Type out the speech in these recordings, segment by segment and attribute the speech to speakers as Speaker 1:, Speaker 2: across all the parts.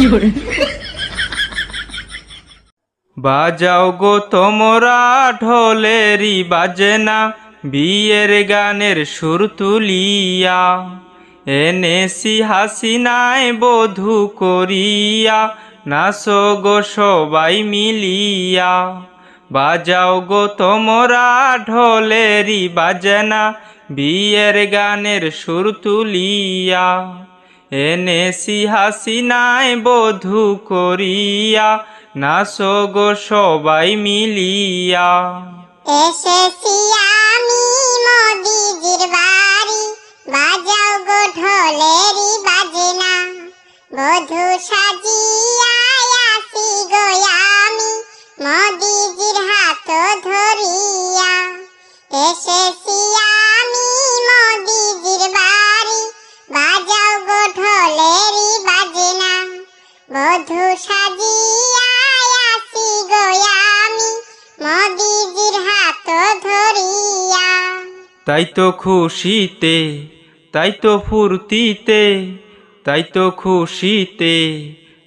Speaker 1: বাজাও গো তোমরা ঢোলেরই বাজনা, বিয়ের গানের সুর তুলিয়া। এনেছি হাসিনায় বধু করিয়া, নাচো গো সবাই মিলিয়া। বাজাও গো তোমরা ঢোলেরই বাজনা, বিয়ের গানের সুর তুলিয়া। এনেছি হাসিনায় বধু করিয়া, নাচো গো সবাই মিলিয়া।
Speaker 2: এসেছি আমি মোদিজির বাড়ি, বাজাও গো ঢোলেরি বাজনা। বধু সাজিয়া সাজিয়া আসি মোদিজির হাত ধরিয়া।
Speaker 1: তাই তো খুশিতে তাই তো ফুর্তিতে তাই তো খুশিতে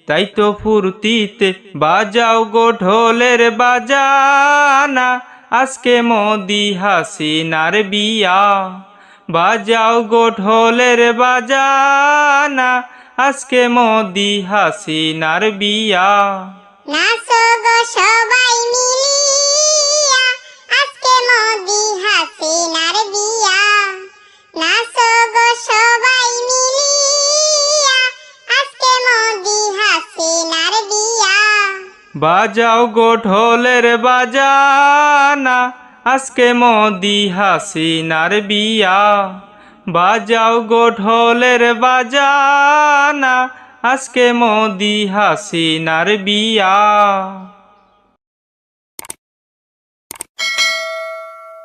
Speaker 1: তাই তো ফুর্তিতে বাজাও গো ঢোলের বাজানা, আজকে মোদি হাসিনার বিয়া। বাজাও গো ঢোলের বাজানা আজকে মোদি হাসিনার বিয়া।
Speaker 2: নাচো গো সবাই মিলিয়া আজকে মোদি হাসিনার বিয়া। নাচো গো সবাই মিলিয়া আজকে মোদি হাসিনার বিয়া।
Speaker 1: বাজাও গো ঢোলের বাজানা আজকে মোদি হাসিনার বিয়া। বাজাও গো ঢোলের বাজানা আজকে মোদি হাসিনার বিয়া।